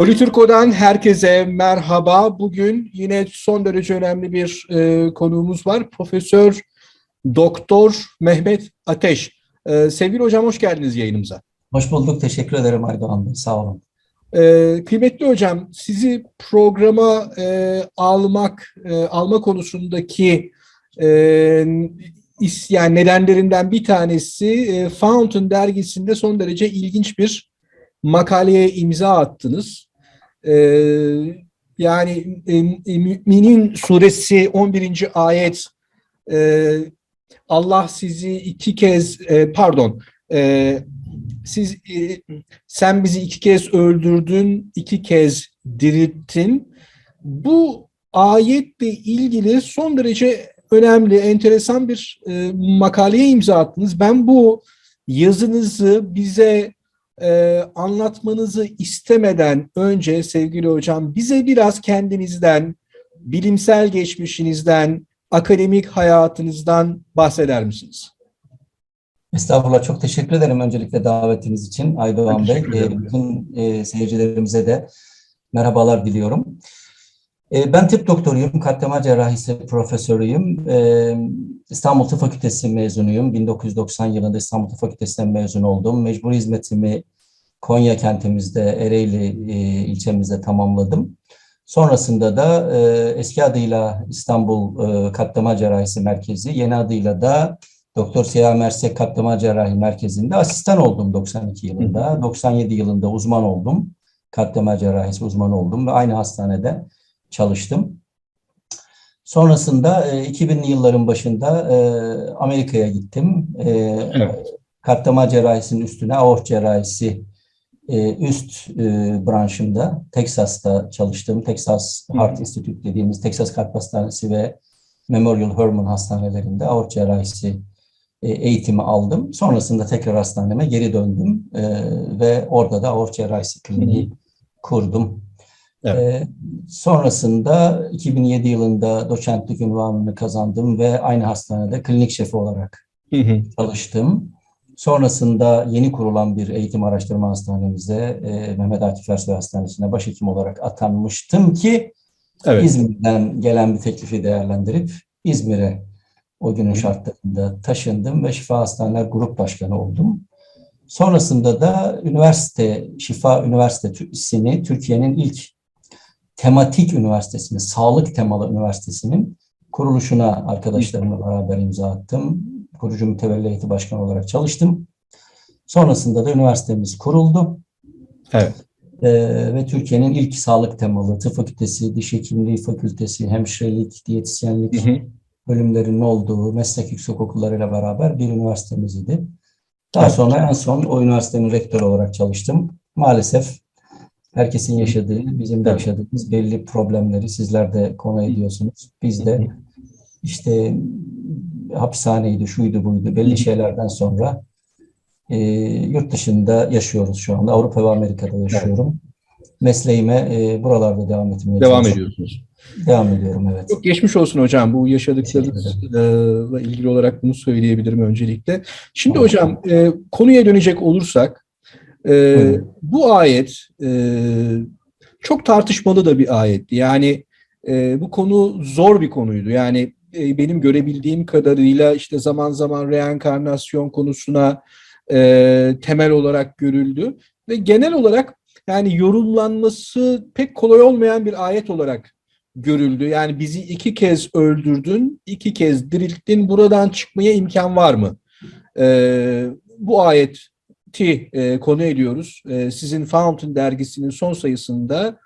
Politürko'dan herkese merhaba. Bugün yine son derece önemli bir e, konuğumuz var. Profesör Doktor Mehmet Ateş. E, sevgili hocam hoş geldiniz yayınımıza. Hoş bulduk. Teşekkür ederim Aydoğan Bey. Sağ olun. E, kıymetli hocam sizi programa e, almak e, alma konusundaki e, is, yani nedenlerinden bir tanesi e, Fountain dergisinde son derece ilginç bir makaleye imza attınız. Ee, yani e, e, Müminin suresi 11. ayet e, Allah sizi iki kez pardon siz sen bizi iki kez öldürdün iki kez dirilttin bu ayetle ilgili son derece önemli enteresan bir makaleye imza attınız ben bu yazınızı bize e, anlatmanızı istemeden önce sevgili hocam bize biraz kendinizden, bilimsel geçmişinizden, akademik hayatınızdan bahseder misiniz? Estağfurullah çok teşekkür ederim öncelikle davetiniz için Aydoğan Bey. E, bütün e, seyircilerimize de merhabalar diliyorum. E, ben tıp doktoruyum, kalp cerrahisi profesörüyüm. E, İstanbul Tıp Fakültesi mezunuyum. 1990 yılında İstanbul Tıp Fakültesi'nden mezun oldum. Mecburi hizmetimi Konya kentimizde, Ereğli e, ilçemizde tamamladım. Sonrasında da e, eski adıyla İstanbul e, Kalp Cerrahisi Merkezi, yeni adıyla da Doktor Siyah Mersek Kalp Damar Cerrahi Merkezi'nde asistan oldum 92 yılında. 97 yılında uzman oldum. Kalp cerrahisi uzmanı oldum ve aynı hastanede çalıştım. Sonrasında e, 2000'li yılların başında e, Amerika'ya gittim. E, Evet. Kalp damar cerrahisinin üstüne aort cerrahisi e, üst e, branşında Texas'ta çalıştım. Texas Heart Institute dediğimiz Texas Kalp Hastanesi ve Memorial Hermann hastanelerinde aort cerrahisi e, eğitimi aldım. Sonrasında tekrar hastaneme geri döndüm e, ve orada da aort cerrahisi kliniği kurdum. Evet. E, sonrasında 2007 yılında doçentlik ünvanını kazandım ve aynı hastanede klinik şefi olarak Hı hı. çalıştım. Sonrasında yeni kurulan bir eğitim araştırma hastanemize, e, Mehmet Akif Ersoy Hastanesi'ne başhekim olarak atanmıştım ki Evet. İzmir'den gelen bir teklifi değerlendirip İzmir'e o günün şartlarında taşındım ve Şifa Hastaneler Grup Başkanı oldum. Sonrasında da üniversite, Şifa Üniversitesi'ni Türkiye'nin ilk tematik üniversitesini, sağlık temalı üniversitesinin kuruluşuna arkadaşlarımla beraber imza attım. Kurucu mütevelli heyeti başkanı olarak çalıştım. Sonrasında da üniversitemiz kuruldu. Evet. Ee, ve Türkiye'nin ilk sağlık temalı tıp fakültesi, diş hekimliği fakültesi, hemşirelik, diyetisyenlik Hı hı. bölümlerinin olduğu meslek yüksekokullarıyla beraber bir üniversitemiz idi. Daha Evet. sonra en son o üniversitenin rektörü olarak çalıştım. Maalesef herkesin yaşadığı, bizim de yaşadığımız belli problemleri sizler de konu ediyorsunuz. Biz de işte hapishaneydi, şuydu buydu belli şeylerden sonra e, yurt dışında yaşıyoruz şu anda. Avrupa ve Amerika'da yaşıyorum. Mesleğime e, buralarda devam etmeye Devam çalışıyorum. ediyorsunuz. Devam ediyorum evet. Çok geçmiş olsun hocam. Bu yaşadıklarınızla ilgili olarak bunu söyleyebilirim öncelikle. Şimdi hocam e, konuya dönecek olursak e, bu ayet e, çok tartışmalı da bir ayetti. Yani e, bu konu zor bir konuydu. Yani e, benim görebildiğim kadarıyla işte zaman zaman reenkarnasyon konusuna e, temel olarak görüldü ve genel olarak yani yorumlanması pek kolay olmayan bir ayet olarak görüldü. Yani bizi iki kez öldürdün, iki kez dirilttin. Buradan çıkmaya imkan var mı? Ee, bu ayeti e, konu ediyoruz. Ee, sizin Fountain dergisinin son sayısında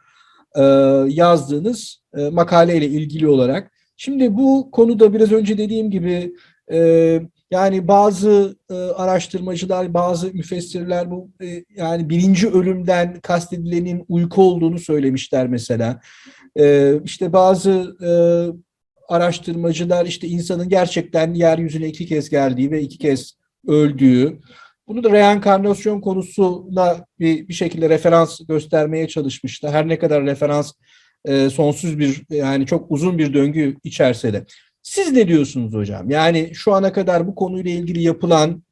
e, yazdığınız e, makaleyle ilgili olarak. Şimdi bu konuda biraz önce dediğim gibi e, yani bazı e, araştırmacılar, bazı müfessirler bu e, yani birinci ölümden kastedilenin uyku olduğunu söylemişler mesela. Ee, işte bazı e, araştırmacılar işte insanın gerçekten yeryüzüne iki kez geldiği ve iki kez öldüğü, bunu da reenkarnasyon konusuna bir, bir şekilde referans göstermeye çalışmışlar. Her ne kadar referans e, sonsuz bir yani çok uzun bir döngü içerse de. Siz ne diyorsunuz hocam? Yani şu ana kadar bu konuyla ilgili yapılan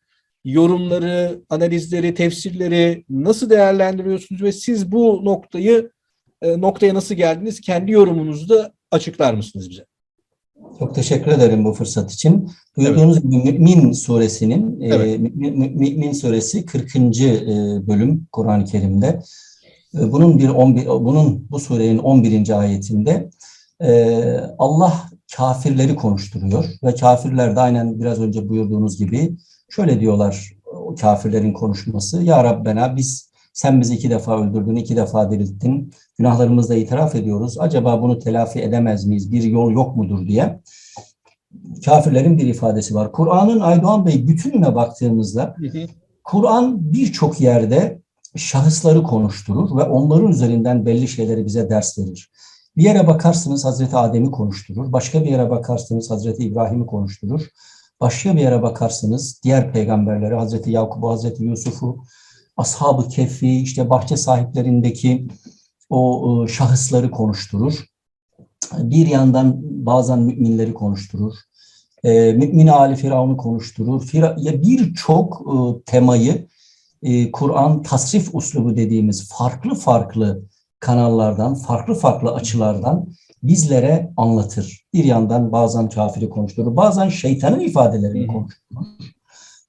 yorumları, analizleri, tefsirleri nasıl değerlendiriyorsunuz ve siz bu noktayı e, noktaya nasıl geldiniz? Kendi yorumunuzu da açıklar mısınız bize? Çok teşekkür ederim bu fırsat için. Duyduğunuz gibi Mü'min suresinin, e, Evet. Mü- Mü'min suresi 40. e, bölüm Kur'an-ı Kerim'de. E, Bunun bir 11 bunun bu surenin 11. ayetinde e, Allah kafirleri konuşturuyor ve kafirler de aynen biraz önce buyurduğunuz gibi şöyle diyorlar o kafirlerin konuşması. Ya Rabbena biz sen bizi iki defa öldürdün, iki defa dirilttin. Günahlarımızla itiraf ediyoruz. Acaba bunu telafi edemez miyiz? Bir yol yok mudur diye. Kafirlerin bir ifadesi var. Kur'an'ın Aydoğan Bey bütününe baktığımızda Kur'an birçok yerde şahısları konuşturur ve onların üzerinden belli şeyleri bize ders verir. Bir yere bakarsınız Hazreti Adem'i konuşturur, başka bir yere bakarsınız Hazreti İbrahim'i konuşturur, başka bir yere bakarsınız diğer peygamberleri Hazreti Yakub'u, Hazreti Yusuf'u, Ashab-ı Kehf'i, işte bahçe sahiplerindeki o e, şahısları konuşturur. Bir yandan bazen müminleri konuşturur. E, mümin Ali Firavun'u konuşturur. Fira, ya birçok e, temayı e, Kur'an tasrif uslubu dediğimiz farklı farklı kanallardan, farklı farklı açılardan bizlere anlatır. Bir yandan bazen kafiri konuşturur, bazen şeytanın ifadelerini konuşturur.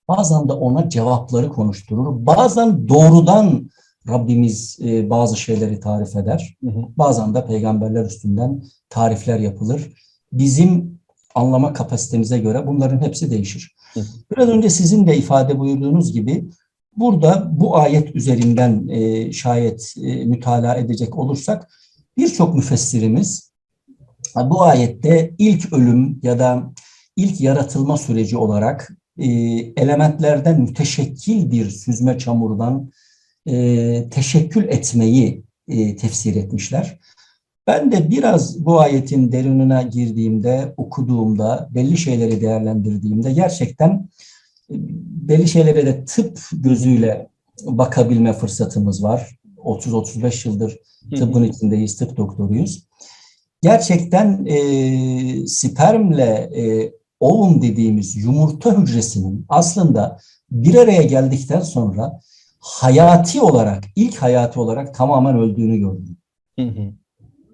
Bazen de ona cevapları konuşturur. Bazen doğrudan Rabbimiz e, bazı şeyleri tarif eder. Bazen de peygamberler üstünden tarifler yapılır. Bizim anlama kapasitemize göre bunların hepsi değişir. Hı. Biraz önce sizin de ifade buyurduğunuz gibi burada bu ayet üzerinden e, şayet e, mütalaa edecek olursak birçok müfessirimiz bu ayette ilk ölüm ya da ilk yaratılma süreci olarak e, elementlerden müteşekkil bir süzme çamurdan e, teşekkül etmeyi e, tefsir etmişler. Ben de biraz bu ayetin derinine girdiğimde, okuduğumda, belli şeyleri değerlendirdiğimde gerçekten e, belli şeylere de tıp gözüyle bakabilme fırsatımız var. 30-35 yıldır tıbbın içindeyiz, tıp doktoruyuz. Gerçekten e, spermle e, ovum dediğimiz yumurta hücresinin aslında bir araya geldikten sonra hayati olarak, ilk hayati olarak tamamen öldüğünü gördüm. Hı hı.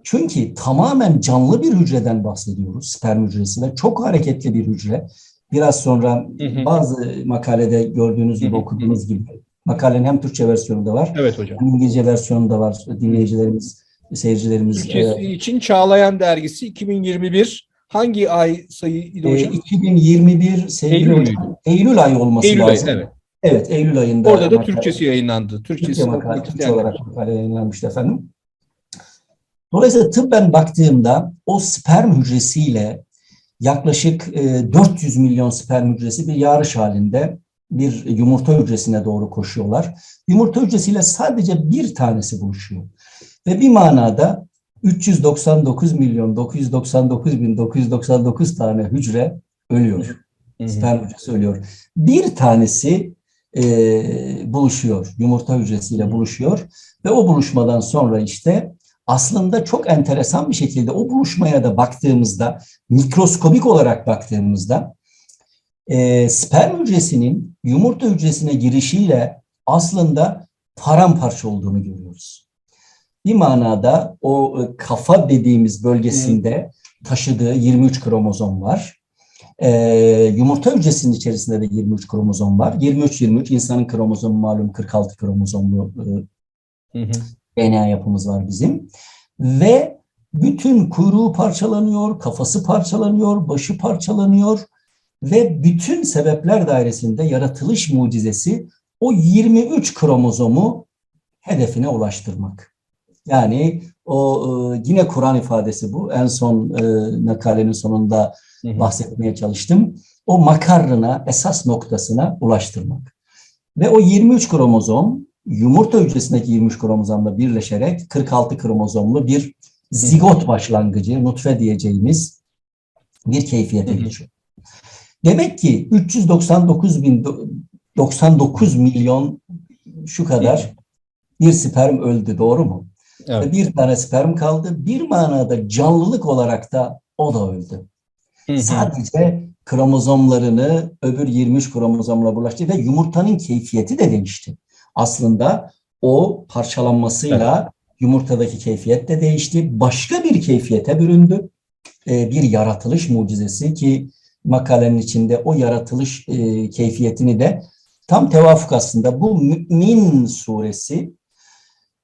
Çünkü tamamen canlı bir hücreden bahsediyoruz, sperm hücresi ve çok hareketli bir hücre. Biraz sonra Hı hı. bazı makalede gördüğünüz gibi, okuduğunuz gibi makalenin hem Türkçe versiyonu da var, Evet hocam. hem İngilizce versiyonu da var. Dinleyicilerimiz, seyircilerimiz e, Türkçesi için Çağlayan Dergisi 2021 hangi ay sayıydı e, hocam? 2021 sevgili Eylül hocam, Eylül ayı olması Eylül ayı, lazım. evet. Evet, Eylül ayında. Orada da makale- Türkçesi yayınlandı. Türkçesi Türkçe makale, olarak makale yayınlanmıştı efendim. Dolayısıyla tıbben baktığımda o sperm hücresiyle yaklaşık e, 400 milyon sperm hücresi bir yarış halinde bir yumurta hücresine doğru koşuyorlar. Yumurta hücresiyle sadece bir tanesi buluşuyor. Ve bir manada 399 milyon 999 bin 999 tane hücre ölüyor. Sperm hücresi ölüyor. Bir tanesi e, buluşuyor, yumurta hücresiyle buluşuyor ve o buluşmadan sonra işte aslında çok enteresan bir şekilde o buluşmaya da baktığımızda, mikroskobik olarak baktığımızda e, sperm hücresinin yumurta hücresine girişiyle aslında paramparça olduğunu görüyoruz. Bir manada o e, kafa dediğimiz bölgesinde taşıdığı 23 kromozom var. Ee, yumurta hücresinin içerisinde de 23 kromozom var. 23-23 insanın kromozomu malum 46 kromozomlu e, Hı hı. DNA yapımız var bizim. Ve bütün kuyruğu parçalanıyor, kafası parçalanıyor, başı parçalanıyor ve bütün sebepler dairesinde yaratılış mucizesi o 23 kromozomu hedefine ulaştırmak. Yani o e, yine Kur'an ifadesi bu. En son e, makalenin sonunda Bahsetmeye çalıştım. O makarrına, esas noktasına ulaştırmak. Ve o 23 kromozom yumurta hücresindeki 23 kromozomla birleşerek 46 kromozomlu bir zigot başlangıcı, nutfe diyeceğimiz bir keyfiyete geçiyor. Demek ki 399 bin 99 milyon şu kadar bir sperm öldü doğru mu? Evet. Ve bir tane sperm kaldı. Bir manada canlılık olarak da o da öldü. Sadece kromozomlarını öbür 23 kromozomla bulaştı ve yumurtanın keyfiyeti de değişti. Aslında o parçalanmasıyla yumurtadaki keyfiyet de değişti. Başka bir keyfiyete büründü. Ee, bir yaratılış mucizesi ki makalenin içinde o yaratılış e, keyfiyetini de tam tevafuk aslında bu Mü'min suresi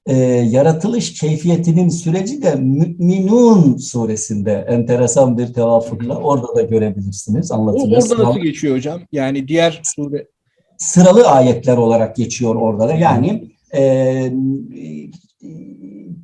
e, yaratılış keyfiyetinin süreci de Mü'minun suresinde enteresan bir tevafukla orada da görebilirsiniz anlatılıyor. orada nasıl geçiyor hocam? Yani diğer sure sıralı ayetler olarak geçiyor orada da. Yani e,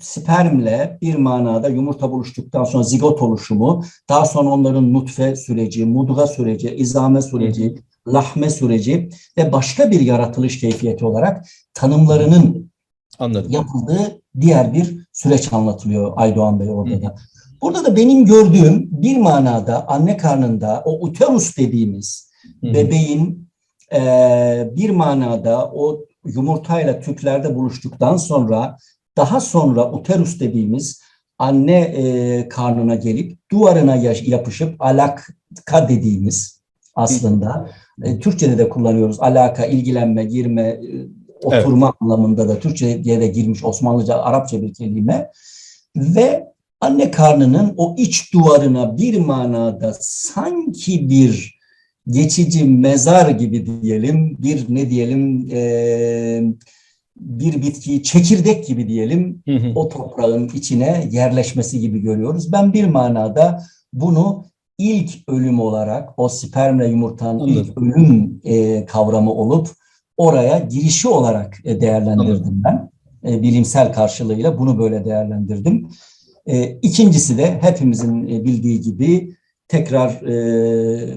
spermle bir manada yumurta buluştuktan sonra zigot oluşumu, daha sonra onların nutfe süreci, mudga süreci, izame süreci, lahme süreci ve başka bir yaratılış keyfiyeti olarak tanımlarının anladım. yapıldığı diğer bir süreç anlatılıyor Aydoğan Bey orada Hı da. Burada da benim gördüğüm bir manada anne karnında o uterus dediğimiz Hı bebeğin eee, bir manada o yumurtayla tüplerde buluştuktan sonra daha sonra uterus dediğimiz anne eee, karnına gelip duvarına yapışıp alaka dediğimiz aslında e, Türkçe'de de kullanıyoruz. Alaka, ilgilenme, girme, e, oturma anlamında da Türkçe'ye de girmiş Osmanlıca, Arapça bir kelime ve anne karnının o iç duvarına bir manada sanki bir geçici mezar gibi diyelim, bir ne diyelim e, bir bitki çekirdek gibi diyelim Hı hı. o toprağın içine yerleşmesi gibi görüyoruz. Ben bir manada bunu ilk ölüm olarak o spermle yumurtanın ilk Anladım. ölüm e, kavramı olup oraya girişi olarak e, değerlendirdim ben. E, bilimsel karşılığıyla bunu böyle değerlendirdim. E, ikincisi de hepimizin bildiği gibi tekrar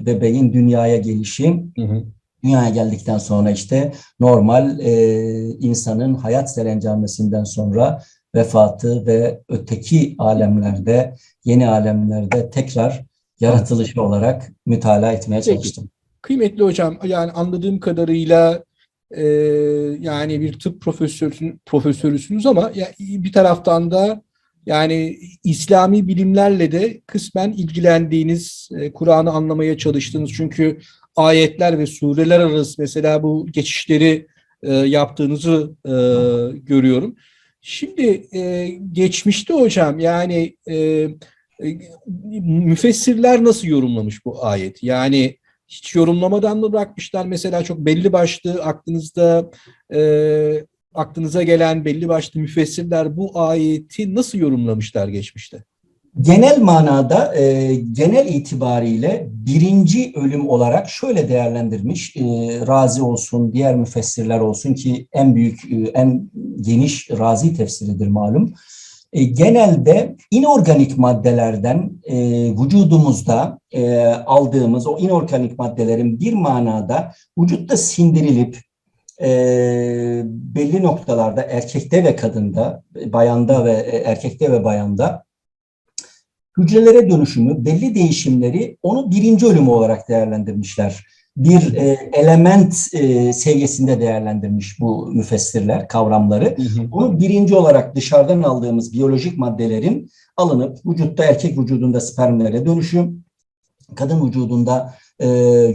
bebeğin dünyaya gelişi, Hı hı. dünyaya geldikten sonra işte normal insanın hayat serencamesinden sonra vefatı ve öteki alemlerde, yeni alemlerde tekrar yaratılışı olarak mütalaa etmeye Peki. çalıştım. Kıymetli hocam, yani anladığım kadarıyla e, yani bir tıp profesörün, profesörüsünüz ama ya, bir taraftan da yani İslami bilimlerle de kısmen ilgilendiğiniz, e, Kur'an'ı anlamaya çalıştığınız çünkü ayetler ve sureler arası mesela bu geçişleri e, yaptığınızı e, görüyorum. Şimdi e, geçmişte hocam yani e, e, müfessirler nasıl yorumlamış bu ayet? Yani hiç yorumlamadan mı bırakmışlar? Mesela çok belli başlı aklınızda e, aklınıza gelen belli başlı müfessirler bu ayeti nasıl yorumlamışlar geçmişte? Genel manada, e, genel itibariyle birinci ölüm olarak şöyle değerlendirmiş, e, Razi olsun, diğer müfessirler olsun ki en büyük, e, en geniş Razi tefsiridir malum. E, genelde inorganik maddelerden e, vücudumuzda e, aldığımız o inorganik maddelerin bir manada vücutta sindirilip e, belli noktalarda erkekte ve kadında, bayanda ve e, erkekte ve bayanda hücrelere dönüşümü, belli değişimleri onu birinci ölüm olarak değerlendirmişler. Bir e, element e, seviyesinde değerlendirmiş bu müfessirler kavramları. Bunu birinci olarak dışarıdan aldığımız biyolojik maddelerin alınıp vücutta erkek vücudunda spermlere dönüşüm, kadın vücudunda e,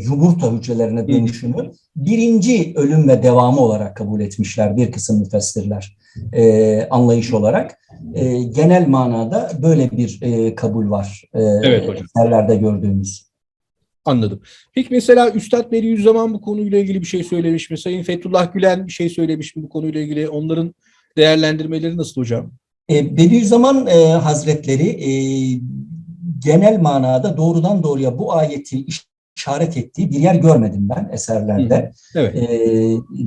yumurta hücrelerine dönüşümü birinci ölüm ve devamı olarak kabul etmişler bir kısım müfessirler e, anlayış olarak. E, genel manada böyle bir e, kabul var e, Evet hocam. eserlerde gördüğümüz. Anladım. Peki mesela Üstad Bediüzzaman bu konuyla ilgili bir şey söylemiş mi? Sayın Fethullah Gülen bir şey söylemiş mi bu konuyla ilgili? Onların değerlendirmeleri nasıl hocam? E, Bediüzzaman e, Hazretleri e, genel manada doğrudan doğruya bu ayeti işaret ettiği bir yer görmedim ben eserlerde. Evet. E,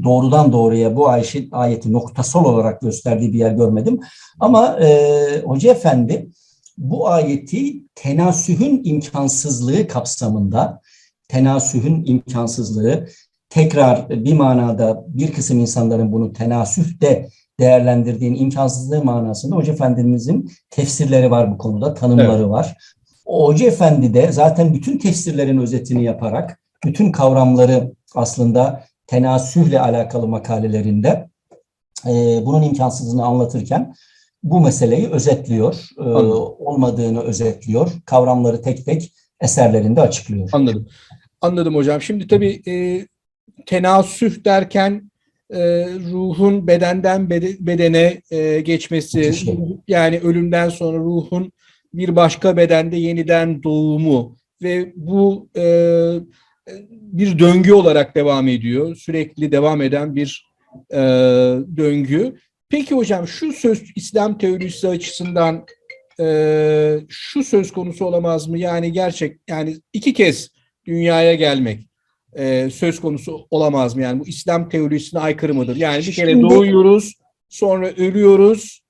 doğrudan doğruya bu ayeti, ayeti noktasal olarak gösterdiği bir yer görmedim. Ama e, Hoca Efendi bu ayeti tenasühün imkansızlığı kapsamında, tenasühün imkansızlığı, tekrar bir manada bir kısım insanların bunu tenasühte değerlendirdiğin imkansızlığı manasında Hoca Efendimizin tefsirleri var bu konuda, tanımları Evet. var. O Hoca Efendi de zaten bütün tefsirlerin özetini yaparak, bütün kavramları aslında tenasühle alakalı makalelerinde e, bunun imkansızlığını anlatırken bu meseleyi özetliyor, e, olmadığını özetliyor, kavramları tek tek eserlerinde açıklıyor. Anladım. Anladım hocam. Şimdi tabii e, tenasüh derken e, ruhun bedenden bede- bedene e, geçmesi, ruh- yani ölümden sonra ruhun bir başka bedende yeniden doğumu ve bu e, bir döngü olarak devam ediyor. Sürekli devam eden bir e, döngü. Peki hocam şu söz İslam teorisi açısından e, şu söz konusu olamaz mı? Yani gerçek yani iki kez dünyaya gelmek e, söz konusu olamaz mı? Yani bu İslam teorisine aykırı mıdır? Yani bir kere Şimdi- doğuyoruz, sonra ölüyoruz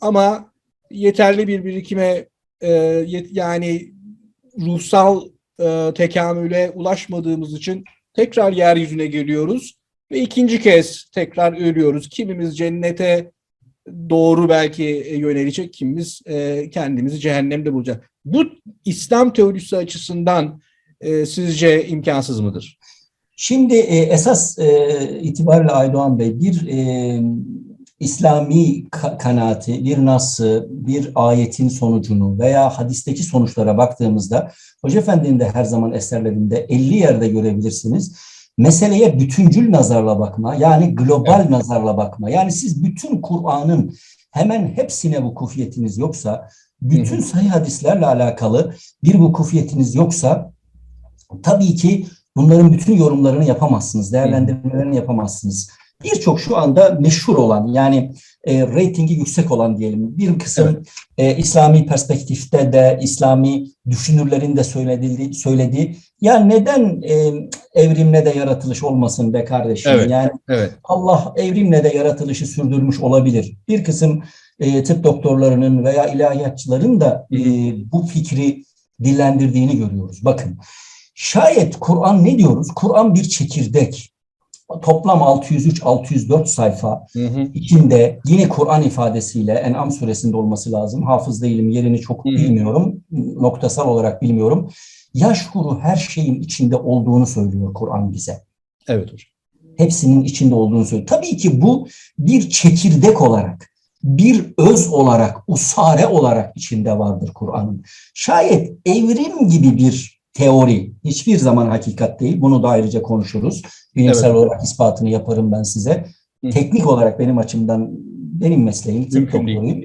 ama yeterli bir birikime e, yet- yani ruhsal e, tekamüle ulaşmadığımız için tekrar yeryüzüne geliyoruz ve ikinci kez tekrar ölüyoruz. Kimimiz cennete doğru belki e, yönelecek, kimimiz e, kendimizi cehennemde bulacak. Bu İslam teorisi açısından e, sizce imkansız mıdır? Şimdi esas itibariyle Aydoğan Bey bir İslami ka- kanaati, bir nası, bir ayetin sonucunu veya hadisteki sonuçlara baktığımızda Hoca Efendi'nin de her zaman eserlerinde 50 yerde görebilirsiniz. Meseleye bütüncül nazarla bakma, yani global nazarla bakma. Yani siz bütün Kur'an'ın hemen hepsine vukufiyetiniz yoksa, bütün sahih hadislerle alakalı bir vukufiyetiniz yoksa, tabii ki bunların bütün yorumlarını yapamazsınız, değerlendirmelerini yapamazsınız. Birçok şu anda meşhur olan yani e, reytingi yüksek olan diyelim bir kısım e, İslami perspektifte de İslami düşünürlerin de söylediği, söylediği ya neden e, evrimle de yaratılış olmasın be kardeşim Evet. yani Evet. Allah evrimle de yaratılışı sürdürmüş olabilir. Bir kısım e, tıp doktorlarının veya ilahiyatçıların da e, bu fikri dillendirdiğini görüyoruz. Bakın şayet Kur'an ne diyoruz? Kur'an bir çekirdek. Toplam 603-604 sayfa Hı hı. içinde yine Kur'an ifadesiyle En'am suresinde olması lazım. Hafız değilim yerini çok Hı hı. bilmiyorum. Noktasal olarak bilmiyorum. Yaşkuru her şeyin içinde olduğunu söylüyor Kur'an bize Evet hocam. hepsinin içinde olduğunu söylüyor. Tabii ki bu bir çekirdek olarak, bir öz olarak, usare olarak içinde vardır Kur'an'ın. Şayet evrim gibi bir teori hiçbir zaman hakikat değil. Bunu da ayrıca konuşuruz. Bilimsel Evet. olarak ispatını yaparım ben size. Hı. Teknik olarak benim açımdan benim mesleğim tıp doktoruyum.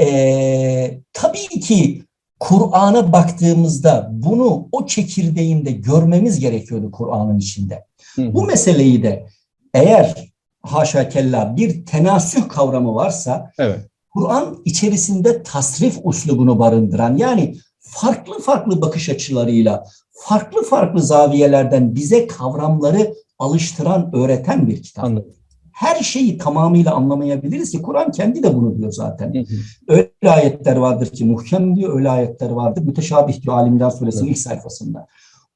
Ee, tabii ki Kur'an'a baktığımızda bunu o çekirdeğinde görmemiz gerekiyordu Kur'an'ın içinde. Hı hı. Bu meseleyi de eğer haşa kella bir tenasüh kavramı varsa Evet. Kur'an içerisinde tasrif uslubunu barındıran yani farklı farklı bakış açılarıyla farklı farklı zaviyelerden bize kavramları alıştıran, öğreten bir kitap. Anladım. Her şeyi tamamıyla anlamayabiliriz ki Kur'an kendi de bunu diyor zaten. Hı hı. Öyle ayetler vardır ki muhkem diyor, öyle ayetler vardır. Müteşabih diyor Alimler Suresinin ilk sayfasında.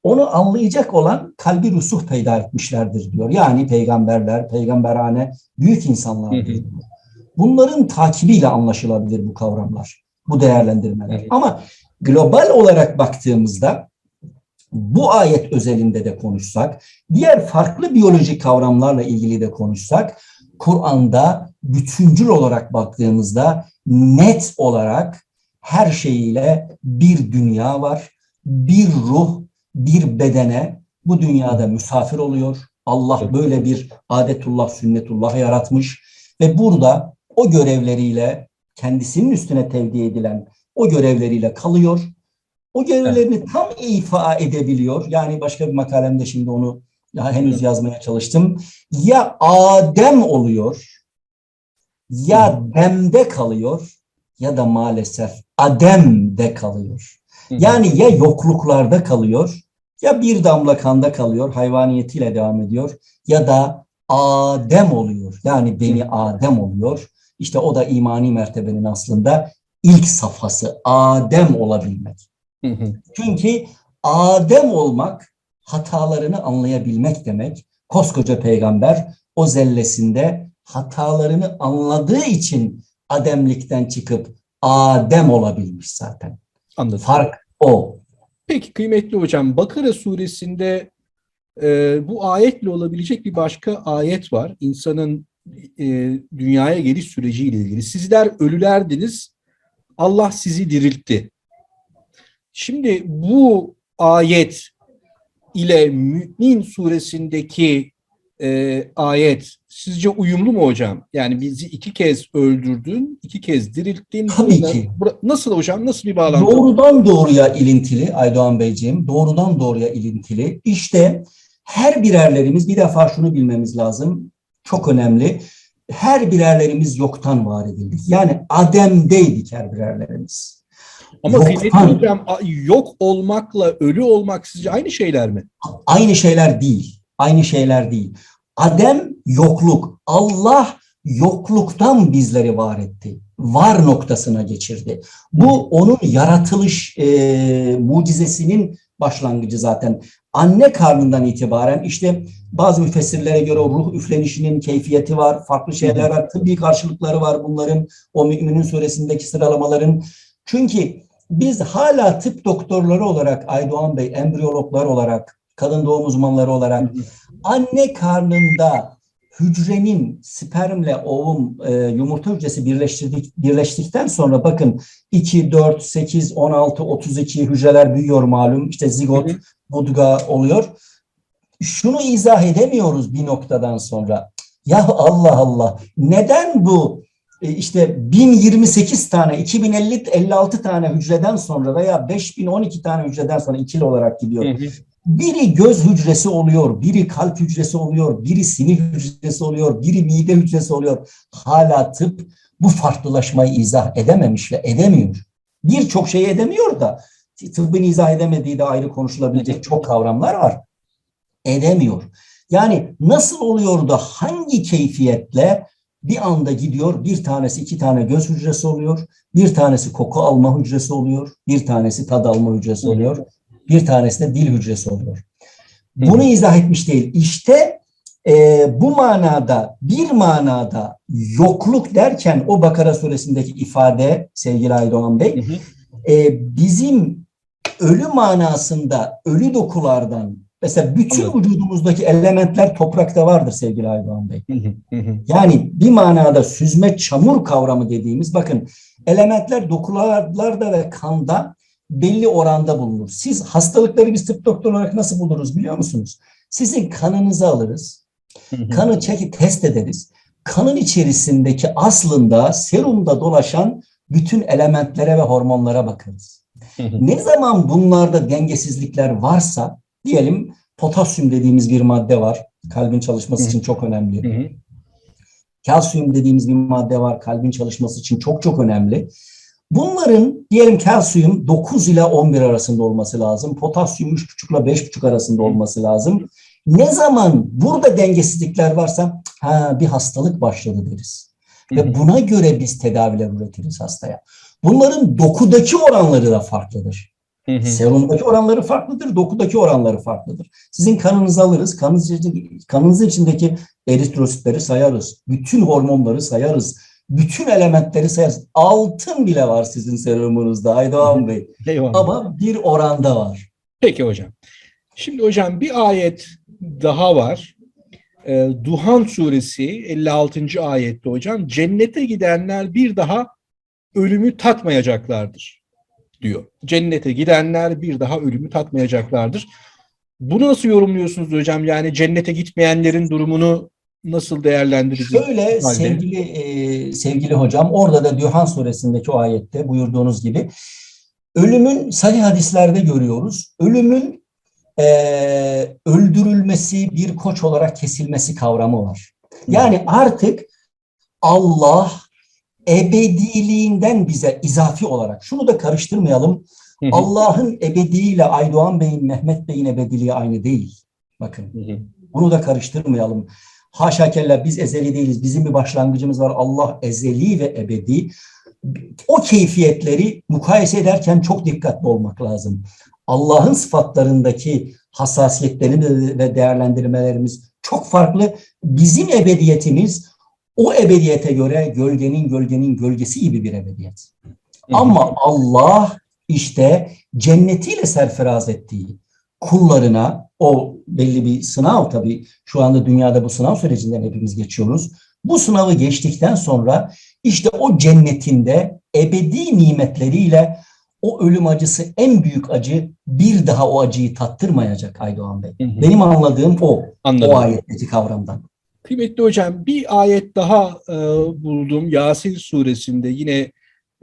Onu anlayacak olan kalbi rusuh peyda etmişlerdir diyor. Yani peygamberler, peygamberane büyük insanlar Hı hı. Bunların takibiyle anlaşılabilir bu kavramlar, bu değerlendirmeler. Evet. Ama global olarak baktığımızda bu ayet özelinde de konuşsak, diğer farklı biyolojik kavramlarla ilgili de konuşsak, Kur'an'da bütüncül olarak baktığımızda net olarak her şeyiyle bir dünya var, bir ruh, bir bedene bu dünyada misafir oluyor. Allah böyle bir adetullah, sünnetullah yaratmış ve burada o görevleriyle kendisinin üstüne tevdi edilen o görevleriyle kalıyor. O görevlerini tam ifa edebiliyor. Yani başka bir makalemde şimdi onu daha henüz yazmaya çalıştım. Ya Adem oluyor, ya demde kalıyor ya da maalesef Adem'de kalıyor. Yani ya yokluklarda kalıyor, ya bir damla kanda kalıyor, hayvaniyetiyle devam ediyor ya da Adem oluyor. Yani beni Adem oluyor. İşte o da imani mertebenin aslında ilk safhası Adem olabilmek. Hı hı. Çünkü Adem olmak hatalarını anlayabilmek demek. Koskoca peygamber o zellesinde hatalarını anladığı için Ademlikten çıkıp Adem olabilmiş zaten. Anladım. Fark o. Peki kıymetli hocam Bakara suresinde e, bu ayetle olabilecek bir başka ayet var. İnsanın e, dünyaya geliş süreciyle ilgili. Sizler ölülerdiniz. Allah sizi diriltti. Şimdi bu ayet ile Mü'min suresindeki e, ayet sizce uyumlu mu hocam? Yani bizi iki kez öldürdün, iki kez dirilttin. Tabii Buna- ki. Nasıl hocam? Nasıl bir bağlantı? Doğrudan doğruya ilintili Aydoğan Beyciğim, doğrudan doğruya ilintili. İşte her birerlerimiz bir defa şunu bilmemiz lazım. Çok önemli. Her birerlerimiz yoktan var edildik. Yani Adem'deydik her birerlerimiz. Ama kıymetli hocam yok olmakla ölü olmak sizce aynı şeyler mi? Aynı şeyler değil. Aynı şeyler değil. Adem yokluk. Allah yokluktan bizleri var etti. Var noktasına geçirdi. Bu onun yaratılış e, mucizesinin başlangıcı zaten. Anne karnından itibaren işte bazı müfessirlere göre o ruh üflenişinin keyfiyeti var, farklı şeyler var, tıbbi karşılıkları var bunların, o müminin suresindeki sıralamaların. Çünkü biz hala tıp doktorları olarak Aydoğan Bey, embriyologlar olarak, kadın doğum uzmanları olarak anne karnında hücrenin spermle ovum e, yumurta hücresi birleştirdik, birleştikten sonra bakın 2, 4, 8, 16, 32 hücreler büyüyor malum. İşte zigot, budga oluyor. Şunu izah edemiyoruz bir noktadan sonra. Ya Allah Allah neden bu e, işte 1028 tane, 2050 56 tane hücreden sonra veya 5012 tane hücreden sonra ikili olarak gidiyor. Hı hı. Biri göz hücresi oluyor, biri kalp hücresi oluyor, biri sinir hücresi oluyor, biri mide hücresi oluyor. Hala tıp bu farklılaşmayı izah edememiş ve edemiyor. Birçok şey edemiyor da tıbbın izah edemediği de ayrı konuşulabilecek çok kavramlar var. Edemiyor. Yani nasıl oluyor da hangi keyfiyetle bir anda gidiyor bir tanesi iki tane göz hücresi oluyor, bir tanesi koku alma hücresi oluyor, bir tanesi tad alma hücresi oluyor, bir tanesi de dil hücresi oluyor. Bunu izah etmiş değil. İşte e, bu manada bir manada yokluk derken o Bakara suresindeki ifade sevgili Aydoğan Bey Hı hı. e, bizim ölü manasında ölü dokulardan mesela bütün Anladım. vücudumuzdaki elementler toprakta vardır sevgili Aydoğan Bey. Hı hı. Hı hı. Yani bir manada süzme çamur kavramı dediğimiz bakın elementler dokularda ve kanda belli oranda bulunur. Siz hastalıkları biz tıp doktoru olarak nasıl buluruz biliyor musunuz? Sizin kanınızı alırız. Kanı çekip test ederiz. Kanın içerisindeki aslında serumda dolaşan bütün elementlere ve hormonlara bakarız. Ne zaman bunlarda dengesizlikler varsa diyelim potasyum dediğimiz bir madde var. Kalbin çalışması için çok önemli. Kalsiyum dediğimiz bir madde var. Kalbin çalışması için çok çok önemli. Bunların diyelim kalsiyum 9 ile 11 arasında olması lazım. Potasyum 3,5 ile 5,5 arasında olması lazım. Ne zaman burada dengesizlikler varsa ha bir hastalık başladı deriz. Ve buna göre biz tedaviler üretiriz hastaya. Bunların dokudaki oranları da farklıdır. Serumdaki oranları farklıdır, dokudaki oranları farklıdır. Sizin kanınızı alırız, kanınız içindeki, kanınızın içindeki eritrositleri sayarız, bütün hormonları sayarız, bütün elementleri sayarız. Altın bile var sizin serumunuzda Aydoğan Bey. Eyvallah. Ama bir oranda var. Peki hocam. Şimdi hocam bir ayet daha var. Ee, Duhan suresi 56. ayette hocam cennete gidenler bir daha ölümü tatmayacaklardır diyor. Cennete gidenler bir daha ölümü tatmayacaklardır. Bunu nasıl yorumluyorsunuz hocam? Yani cennete gitmeyenlerin durumunu nasıl değerlendireceğiz? Şöyle Halde. sevgili e, sevgili hocam orada da Duhan suresindeki o ayette buyurduğunuz gibi ölümün sahih hadislerde görüyoruz. Ölümün e, öldürülmesi bir koç olarak kesilmesi kavramı var. Yani artık Allah ebediliğinden bize izafi olarak şunu da karıştırmayalım. Hı hı. Allah'ın ebediyle Aydoğan Bey'in, Mehmet Bey'in ebediliği aynı değil. Bakın. Bunu da karıştırmayalım. Haşa kella biz ezeli değiliz. Bizim bir başlangıcımız var. Allah ezeli ve ebedi. O keyfiyetleri mukayese ederken çok dikkatli olmak lazım. Allah'ın sıfatlarındaki hassasiyetlerimiz ve değerlendirmelerimiz çok farklı. Bizim ebediyetimiz o ebediyete göre gölgenin gölgenin gölgesi gibi bir ebediyet. Ama Allah işte cennetiyle serfiraz ettiği kullarına o belli bir sınav tabii şu anda dünyada bu sınav sürecinden hepimiz geçiyoruz. Bu sınavı geçtikten sonra işte o cennetinde ebedi nimetleriyle o ölüm acısı en büyük acı bir daha o acıyı tattırmayacak Aydoğan Bey. Hı hı. Benim anladığım o, Anladım. o ayetteki kavramdan. Kıymetli hocam bir ayet daha e, buldum. Yasin suresinde yine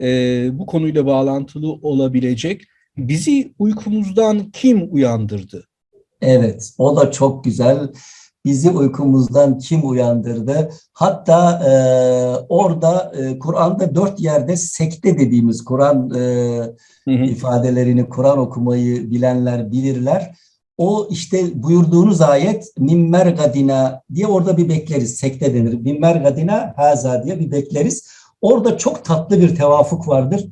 e, bu konuyla bağlantılı olabilecek. Bizi uykumuzdan kim uyandırdı? Evet, o da çok güzel. Bizi uykumuzdan kim uyandırdı? Hatta e, orada e, Kur'an'da dört yerde sekte dediğimiz Kur'an e, Hı hı. ifadelerini, Kur'an okumayı bilenler bilirler. O işte buyurduğunuz ayet mimmer gadina diye orada bir bekleriz. Sekte denir. Mimmer gadina haza diye bir bekleriz. Orada çok tatlı bir tevafuk vardır.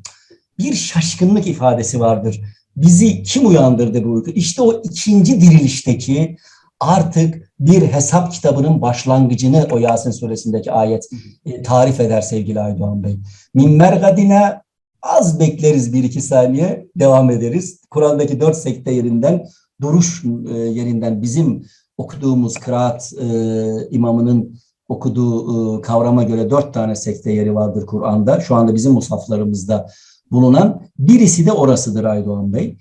Bir şaşkınlık ifadesi vardır. Bizi kim uyandırdı bu uyku? İşte o ikinci dirilişteki artık bir hesap kitabının başlangıcını o Yasin suresindeki ayet e, tarif eder sevgili Aydoğan Bey. Mimmer gadina az bekleriz bir iki saniye devam ederiz. Kur'an'daki dört sekte yerinden duruş e, yerinden bizim okuduğumuz kıraat e, imamının okuduğu e, kavrama göre dört tane sekte yeri vardır Kur'an'da. Şu anda bizim musaflarımızda bulunan birisi de orasıdır Aydoğan Bey.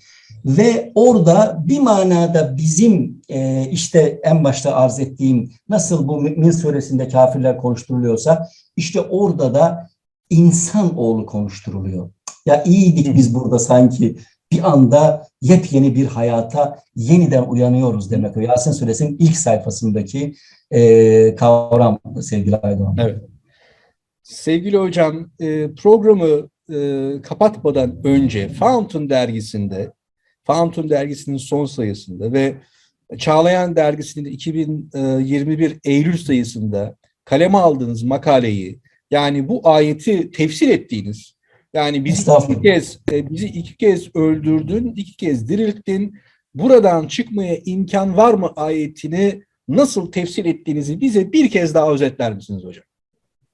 Ve orada bir manada bizim e, işte en başta arz ettiğim nasıl bu Mü'min suresinde kafirler konuşturuluyorsa işte orada da insan oğlu konuşturuluyor. Ya iyiydik biz burada sanki bir anda yepyeni bir hayata yeniden uyanıyoruz demek o. Yasin suresinin ilk sayfasındaki e, kavram sevgili Aydoğan. Evet. Sevgili hocam, e, programı e, kapatmadan önce Fountain dergisinde, Fountain dergisinin son sayısında ve Çağlayan dergisinin 2021 Eylül sayısında kaleme aldığınız makaleyi, yani bu ayeti tefsir ettiğiniz, yani bizi iki kez e, bizi iki kez öldürdün, iki kez dirilttin. Buradan çıkmaya imkan var mı ayetini nasıl tefsir ettiğinizi bize bir kez daha özetler misiniz hocam?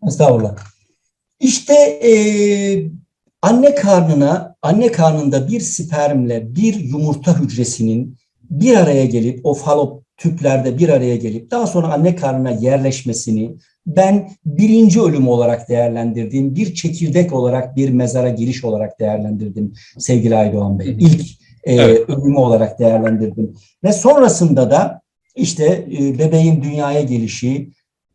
Estağfurullah. İşte e, anne karnına, anne karnında bir spermle bir yumurta hücresinin bir araya gelip o falop tüplerde bir araya gelip daha sonra anne karnına yerleşmesini ben birinci ölüm olarak değerlendirdiğim, bir çekirdek olarak bir mezara giriş olarak değerlendirdim sevgili Aydoğan Bey. İlk e, Evet. ölümü olarak değerlendirdim. Ve sonrasında da işte e, bebeğin dünyaya gelişi,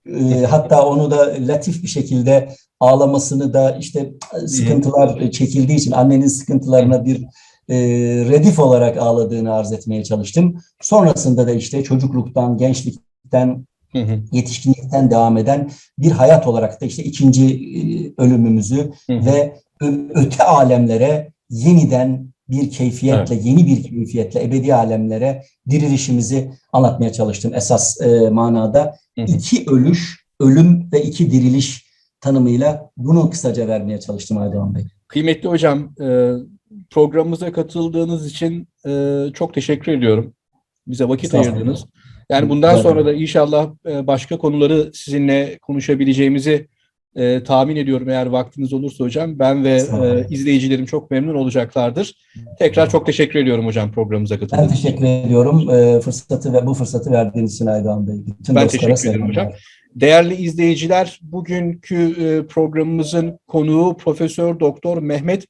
e, hatta onu da latif bir şekilde ağlamasını da işte sıkıntılar çekildiği için annenin sıkıntılarına bir e, redif olarak ağladığını arz etmeye çalıştım. Sonrasında da işte çocukluktan, gençlikten, Hı hı. yetişkinlikten devam eden bir hayat olarak da işte ikinci e, ölümümüzü Hı hı. ve öte alemlere yeniden bir keyfiyetle, yeni bir keyfiyetle ebedi alemlere dirilişimizi anlatmaya çalıştım esas e, manada. Hı hı. İki ölüş, ölüm ve iki diriliş tanımıyla bunu kısaca vermeye çalıştım Aydoğan Bey. Kıymetli hocam, e, programımıza katıldığınız için e, çok teşekkür ediyorum. Bize vakit ayırdınız. Yani bundan sonra da inşallah e, başka konuları sizinle konuşabileceğimizi e, tahmin ediyorum eğer vaktiniz olursa hocam. Ben ve e, izleyicilerim çok memnun olacaklardır. Tekrar çok teşekkür ediyorum hocam programımıza Ben katıldığınız için. teşekkür ediyorum e, fırsatı ve bu fırsatı verdiğiniz için Aydoğan Bey. Bütün Ben teşekkür ederim selamlar. hocam. Değerli izleyiciler, bugünkü e, programımızın konuğu Profesör Doktor Mehmet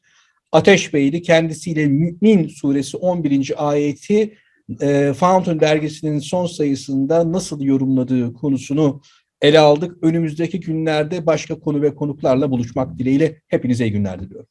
Ateş Bey'di. Kendisiyle Mü'min Suresi 11. ayeti e, Fountain dergisinin son sayısında nasıl yorumladığı konusunu ele aldık. Önümüzdeki günlerde başka konu ve konuklarla buluşmak dileğiyle hepinize iyi günler diliyorum.